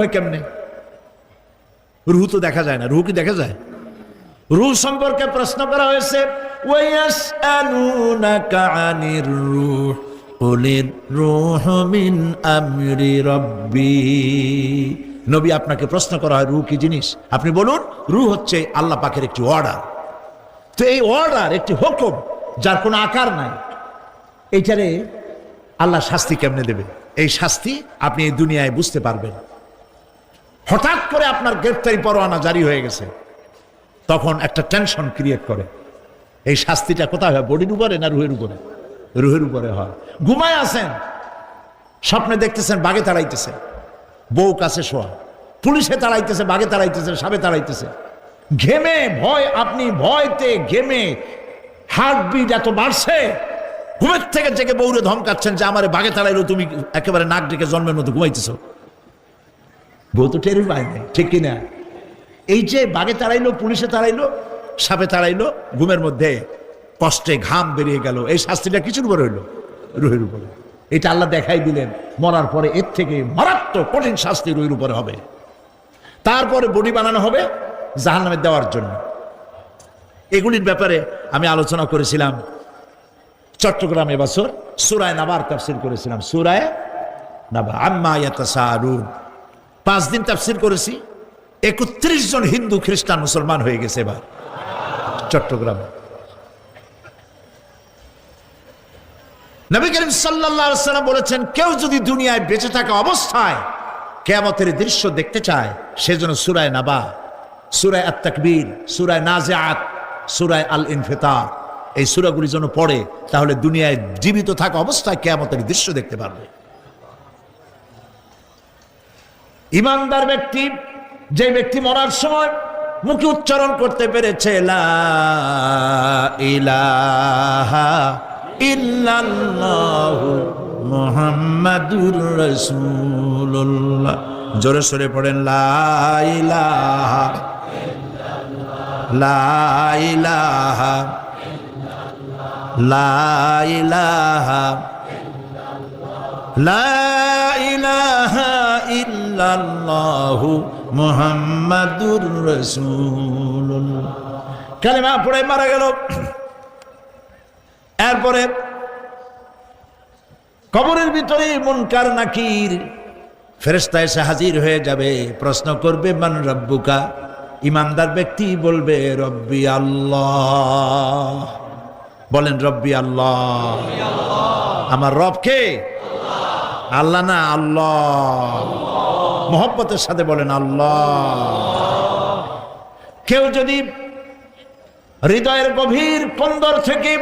হয় কেমনে? রুহ তো দেখা যায় না, রুহ কি দেখা যায়? রুহ সম্পর্কে প্রশ্ন করা হয়েছে নবী আপনাকে প্রশ্ন করা হয়, রুহ কি জিনিস? আপনি বলুন, রুহ হচ্ছে আল্লাহ পাকের একটি অর্ডার তো এই অর্ডার একটি হুকুম, যার কোনো আকার নাই, এইটারে আল্লাহ শাস্তি কেমনে দেবে? এই শাস্তি আপনি এই দুনিয়ায় বুঝতে পারবেন। হঠাৎ করে আপনার গ্রেপ্তারি পরোয়ানা জারি হয়ে গেছে। তখন একটা টেনশন ক্রিয়েট করে। এই শাস্তিটা কোথায় হয়? বডির উপরে না রুহের উপরে? রুহের উপরে হয়। ঘুমায় আছেন। স্বপ্নে দেখতেছেন, বাগে তাড়াইতেছে। বউ কাছে শোয়া। পুলিশে তাড়াইতেছে, বাগে তাড়াইতেছে, সাবে তাড়াইতেছে। ঘেমে, ভয়, আপনি ভয়তে ঘেমে হার্টবিট এত বাড়ছে। ঘুমের থেকে জেগে বউরে ধমকাচ্ছেন যে, আমারে বাগে তাড়াইলো, তুমি একেবারে নাক ডেকে জন্মের মতো ঘুমাইতেছো। বউ তো টেরই পায় নাই, ঠিক কিনা? এই যে বাঘে তাড়াইলো, পুলিশে তাড়াইলো, সাপে তাড়াইলো, ঘুমের মধ্যে কষ্টে ঘাম বেরিয়ে গেল। এই শাস্তিটা কিছুর উপরে হইল? রুহের উপরে। এটা আল্লাহ দেখাই দিলেন, মরার পরে এর থেকে মারাত্মক কঠিন শাস্তি রুহের উপরে হবে। তারপরে বডি বানানো হবে জাহান নামে দেওয়ার জন্য। এগুলির ব্যাপারে আমি আলোচনা করেছিলাম, চট্টগ্রাম এবছর সুরায় নাবার তাফসির করেছিলাম। সুরায় নাবা আম্মা ইয়াতাসাআলুন পাঁচ দিন তাফসির করেছি। একত্রিশ জন হিন্দু খ্রিস্টান মুসলমান হয়ে গেছে এবার, চট্টগ্রামে। নবী করিম সাল্লাম বলেছেন, কেউ যদি দুনিয়ায় বেঁচে থাকা অবস্থায় কেয়ামতের দৃশ্য দেখতে চায় সেজন্য সুরায় নাবা, সুরায় আত তাকবীর সুরায় নাজিআত, সুরায় আল ইনফেতা এই সুরাগুলি যেন পড়ে, তাহলে দুনিয়ায় জীবিত থাকা অবস্থায় কেয়ামতের দৃশ্য দেখতে পারবে। ইমানদার ব্যক্তি, যে ব্যক্তি মরার সময় মুখে উচ্চারণ করতে পেরেছে জোরে সরে পড়েন, লা ইলাহা লা ইলাহা লা ইলাহা লা ইলাহা ইল্লাল্লাহু মুহাম্মাদুর রাসূলুল্লাহ। কালেমা পড়ে মারা গেল। এরপরে কবরের ভিতরে মুনকার, নাকির ফেরেশতা এসে হাজির হয়ে যাবে। প্রশ্ন করবে, মান রব্বুকা? ইমানদার ব্যক্তি বলবে, রব্বি আল্লাহ। বলেন, রব্বি আল্লাহ। আমার রব কে? আল্লাহ না, আল্লাহ। মোহব্বতের সাথে বলেন, আল্লাহ। কেউ যদি হৃদয়ের গভীর কন্দর থেকে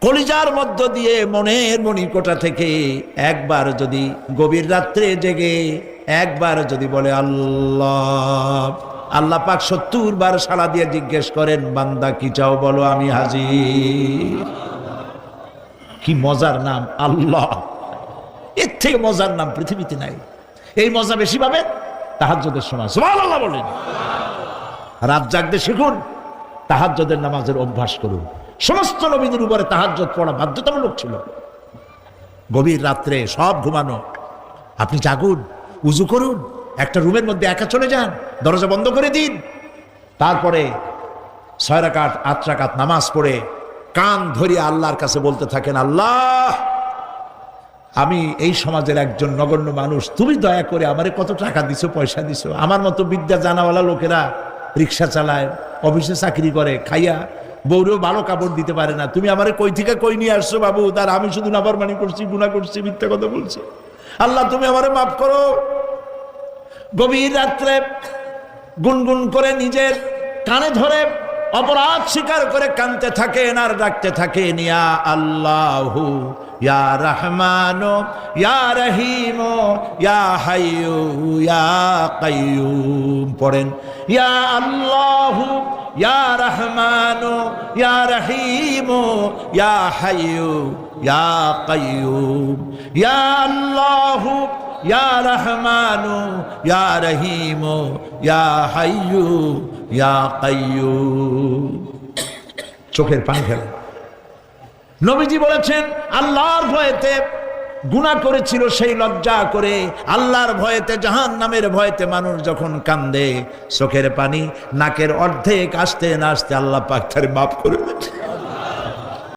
কলিজার মধ্য দিয়ে মনের মণিকোটা থেকে একবার যদি গভীর রাত্রে জেগে একবার যদি বলে, আল্লাহ আল্লাহ পাক সত্তর বার সালা দিয়ে জিজ্ঞেস করেন, বান্দা কি চাও বলো, আমি হাজির। কি মজার নাম, আল্লাহ। এর থেকে মজার নাম পৃথিবীতে নাই। এই মজা বেশি পাবেন তাহাজ্জদের সময়। সুবহানাল্লাহ বলেন। রাত জাগতে শিখুন, তাহাজ্জদের নামাজের অভ্যাস করুন। সমস্ত নবীদের উপরে তাহাজ্জত পড়া বাধ্যতামূলক ছিল। গভীর রাত্রে সব ঘুমানো। আপনি জাগুন, উজু করুন, একটা রুমের মধ্যে একা চলে যান, দরজা বন্ধ করে দিন। তারপরে ছয় রাকাত, আট রাকাত নামাজ পড়ে কান ধরিয়ে আল্লাহর কাছে বলতে থাকেন, আল্লাহ আমি এই সমাজের একজন নগণ্য মানুষ, তুমি দয়া করে আমারে কত টাকা দিছো, পয়সা দিছো? আমার মতো বিদ্যা জানাওয়ালা লোকেরা রিক্সা চালায়, অফিসে চাকরি করে, খাইয়া বউরেও ভালো কাপড় দিতে পারে না। তুমি আমারে কই থেকে কই নিয়ে আসছো বাবু? তার আমি শুধু নাফরমানি করছি গুণা করছি, মিথ্যা কথা বলছি। আল্লাহ, তুমি আমারে মাফ করো। গভীর রাত্রে গুনগুন করে নিজের কানে ধরে অপরাধ স্বীকার করে কানতে থাকেন আর ডাকতে থাকেন, ইয়া আল্লাহু ইয়া রহমানো, ইয়া রহিম, ইয়া হাইয়ু, ইয়া কাইয়ুম। পড়েন, ইয়া আল্লাহু, ইয়া রহমানো, ইয়া রহিম, ইয়া হাইয়ু, ইয়া কাইয়ুম। ইয়া আল্লাহু, ইয়া রহমানু, ইয়া রহিম, ইয়া হাইয়ু, ইয়া কাইয়ুম। চোখের পানি ফেলে। নবীজি বলেছেন, আল্লাহর ভয়েতে গুণা করেছিল সেই লজ্জা করে, আল্লাহর ভয়েতে জাহান নামের ভয়েতে মানুষ যখন কান্দে, চোখের পানি নাকের অর্ধেক আসতে না আসতে আল্লাহ পাক তার মাফ করে।